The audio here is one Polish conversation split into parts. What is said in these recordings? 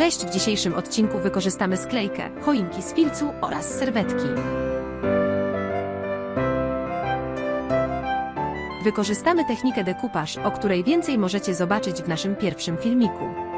Cześć, w dzisiejszym odcinku wykorzystamy sklejkę, choinki z filcu oraz serwetki. Wykorzystamy technikę dekupaż, o której więcej możecie zobaczyć w naszym pierwszym filmiku.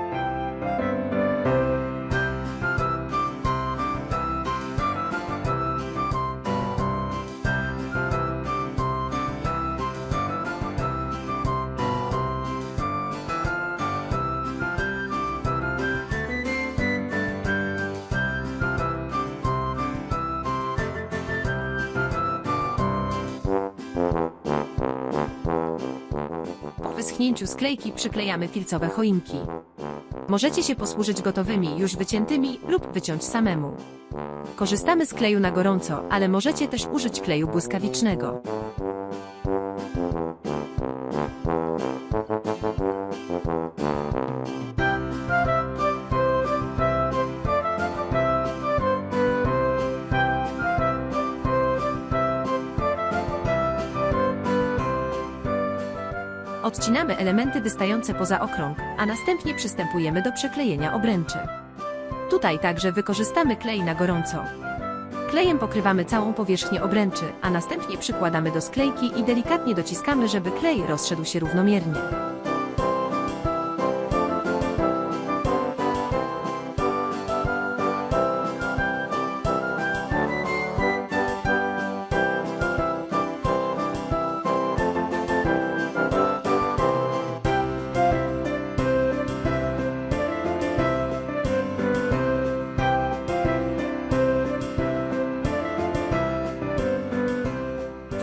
Wyschnięciu sklejki przyklejamy filcowe choinki. Możecie się posłużyć gotowymi, już wyciętymi lub wyciąć samemu. Korzystamy z kleju na gorąco, ale możecie też użyć kleju błyskawicznego. Odcinamy elementy wystające poza okrąg, a następnie przystępujemy do przeklejenia obręczy. Tutaj także wykorzystamy klej na gorąco. Klejem pokrywamy całą powierzchnię obręczy, a następnie przykładamy do sklejki i delikatnie dociskamy, żeby klej rozszedł się równomiernie.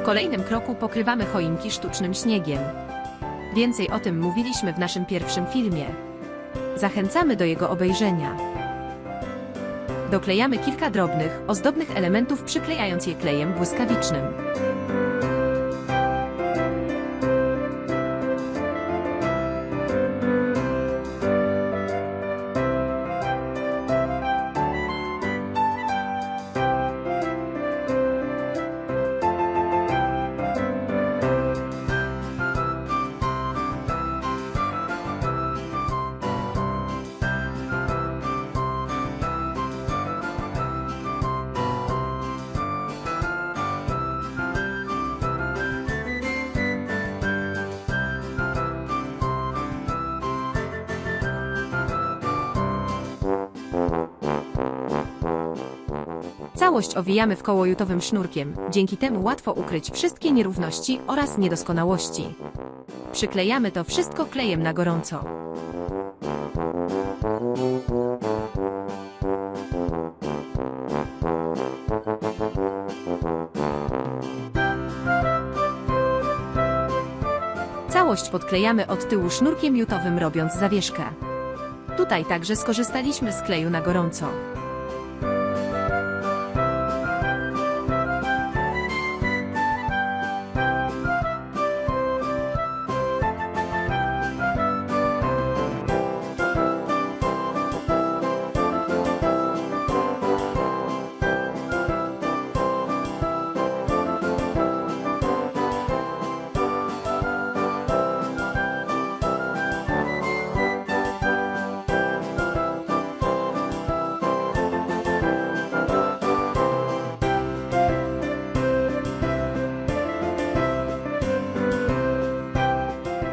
Kolejnym kroku pokrywamy choinki sztucznym śniegiem. Więcej o tym mówiliśmy w naszym pierwszym filmie. Zachęcamy do jego obejrzenia. Doklejamy kilka drobnych, ozdobnych elementów przyklejając je klejem błyskawicznym. Całość owijamy w koło jutowym sznurkiem, dzięki temu łatwo ukryć wszystkie nierówności oraz niedoskonałości. Przyklejamy to wszystko klejem na gorąco. Całość podklejamy od tyłu sznurkiem jutowym robiąc zawieszkę. Tutaj także skorzystaliśmy z kleju na gorąco.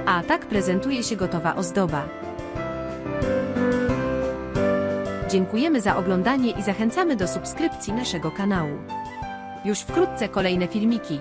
A tak prezentuje się gotowa ozdoba. Dziękujemy za oglądanie i zachęcamy do subskrypcji naszego kanału. Już wkrótce kolejne filmiki.